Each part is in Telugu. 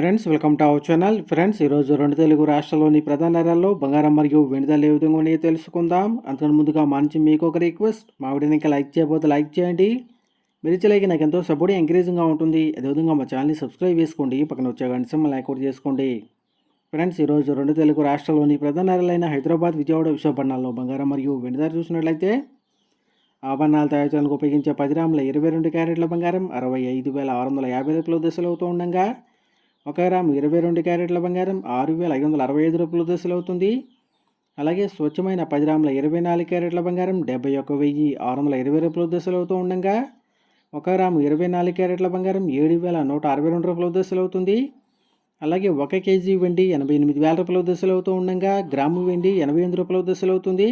Friends welcome to our channel. Friends ఈరోజు రెండు తెలుగు రాష్ట్రాల్లోని ప్రధాన నగరాల్లో బంగారం మరియు వెనుదల ఏ విధంగా ఉన్నాయో తెలుసుకుందాం. అంతకు ముందుగా మంచి మీకు ఒక రిక్వెస్ట్. మా వీడియోని ఇంకా లైక్ చేయబోతే లైక్ చేయండి. మీరు ఇచ్చే నాకు ఎంతో సపోర్ట్ ఎంకరేజింగ్గా ఉంటుంది. అదేవిధంగా మా ఛానల్ని సబ్స్క్రైబ్ చేసుకోండి. పక్కన వచ్చే గంట లైక్ కూడా చేసుకోండి. ఫ్రెండ్స్ ఈరోజు రెండు తెలుగు రాష్ట్రాల్లోని ప్రధాన నగరాలైన హైదరాబాద్ విజయవాడ విశాఖపట్నాల్లో బంగారం మరియు వెనుదల చూసినట్లయితే ఆభరణాలు తయారు చేయడానికి ఉపయోగించే పది గ్రాముల ఇరవై రెండు క్యారెట్ల బంగారం అరవై ఐదు వేల ఆరు వందల యాభై రూపాయలు దశలు అవుతూ ఉండగా ఒక గ్రాము ఇరవై రెండు క్యారెట్ల బంగారం ఆరు వేల ఐదు వందల అరవై ఐదు రూపాయల దశలు అవుతుంది. అలాగే స్వచ్ఛమైన పది గ్రాముల ఇరవై నాలుగు క్యారెట్ల బంగారం డెబ్బై ఒక వెయ్యి ఆరు వందల ఇరవై రూపాయల దశలు అవుతూ ఉండగా ఒక గ్రాము ఇరవై నాలుగు క్యారెట్ల బంగారం ఏడు వేల నూట అరవై రెండు రూపాయల దశలు అవుతుంది. అలాగే ఒక కేజీ వెండి ఎనభై ఎనిమిది వేల రూపాయల దశలు అవుతూ ఉండగా గ్రాము వెండి ఎనభై ఎనిమిది రూపాయల దశలు అవుతుంది.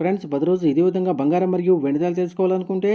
ఫ్రెండ్స్ పది రోజు ఇదే విధంగా బంగారం మరియు వెండిదాలు తెలుసుకోవాలనుకుంటే